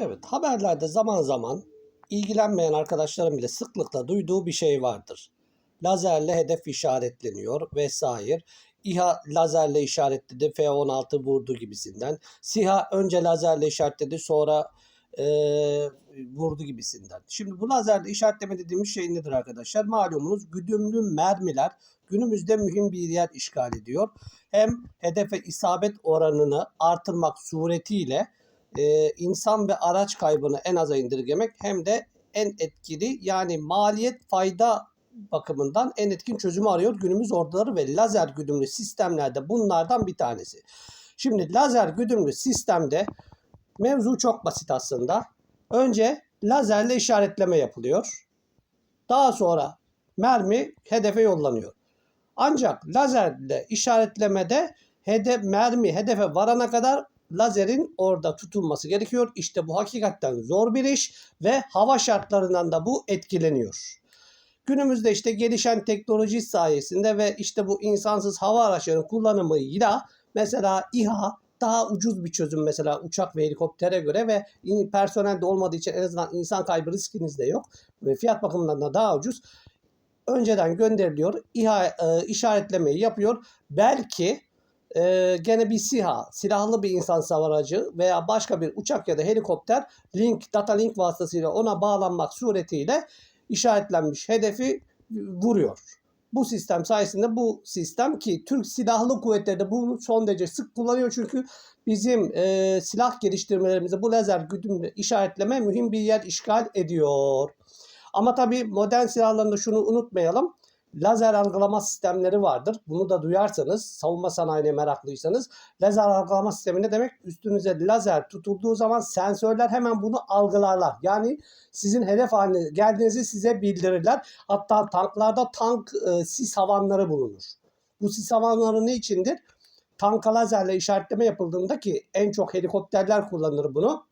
Evet, haberlerde zaman zaman ilgilenmeyen arkadaşlarım bile sıklıkla duyduğu bir şey vardır. Lazerle hedef işaretleniyor vesaire. İHA lazerle işaretledi, F-16 vurdu gibisinden. SİHA önce lazerle işaretledi, sonra eee, vurdu gibisinden. Şimdi bu lazerle işaretleme dediğimiz şey nedir arkadaşlar? Malumunuz güdümlü mermiler günümüzde mühim bir yer işgal ediyor. Hem hedefe isabet oranını artırmak suretiyle e, insan ve araç kaybını en aza indirgemek hem de en etkili yani maliyet fayda bakımından en etkin çözümü arıyor günümüz orduları ve lazer güdümlü sistemlerde bunlardan bir tanesi. Şimdi lazer güdümlü sistemde mevzu çok basit aslında. Önce lazerle işaretleme yapılıyor. Daha sonra mermi hedefe yollanıyor. Ancak lazerle işaretlemede hedef mermi hedefe varana kadar lazerin orada tutulması gerekiyor. İşte bu hakikaten zor bir iş ve hava şartlarından da bu etkileniyor. Günümüzde işte gelişen teknoloji sayesinde ve işte bu insansız hava araçlarının kullanımıyla mesela İHA daha ucuz bir çözüm mesela uçak ve helikoptere göre ve personel de olmadığı için en azından insan kaybı riskiniz de yok ve fiyat bakımından da daha ucuz. Önceden gönderiliyor, İHA e, işaretlemeyi yapıyor. Belki e, gene bir SİHA, silahlı bir insan savar aracı veya başka bir uçak ya da helikopter link, data link vasıtasıyla ona bağlanmak suretiyle işaretlenmiş hedefi vuruyor. Bu sistem sayesinde bu sistem ki Türk Silahlı Kuvvetleri de bunu son derece sık kullanıyor çünkü bizim e, silah geliştirmelerimizde bu lazer güdümlü işaretleme mühim bir yer işgal ediyor. Ama tabii modern silahlarında şunu unutmayalım. Lazer algılama sistemleri vardır. Bunu da duyarsanız, savunma sanayine meraklıysanız, lazer algılama sistemi ne demek? Üstünüze lazer tutulduğu zaman sensörler hemen bunu algılarlar. Yani sizin hedef haline geldiğinizi size bildirirler. Hatta tanklarda tank e, sis havanları bulunur. Bu sis havanları ne içindir? Tanka lazerle işaretleme yapıldığında ki en çok helikopterler kullanır bunu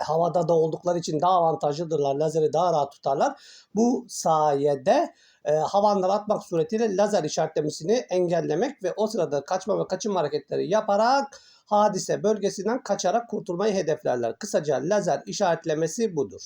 havada da oldukları için daha avantajlıdırlar. Lazeri daha rahat tutarlar. Bu sayede e, havanlara atmak suretiyle lazer işaretlemesini engellemek ve o sırada kaçma ve kaçınma hareketleri yaparak hadise bölgesinden kaçarak kurtulmayı hedeflerler. Kısaca lazer işaretlemesi budur.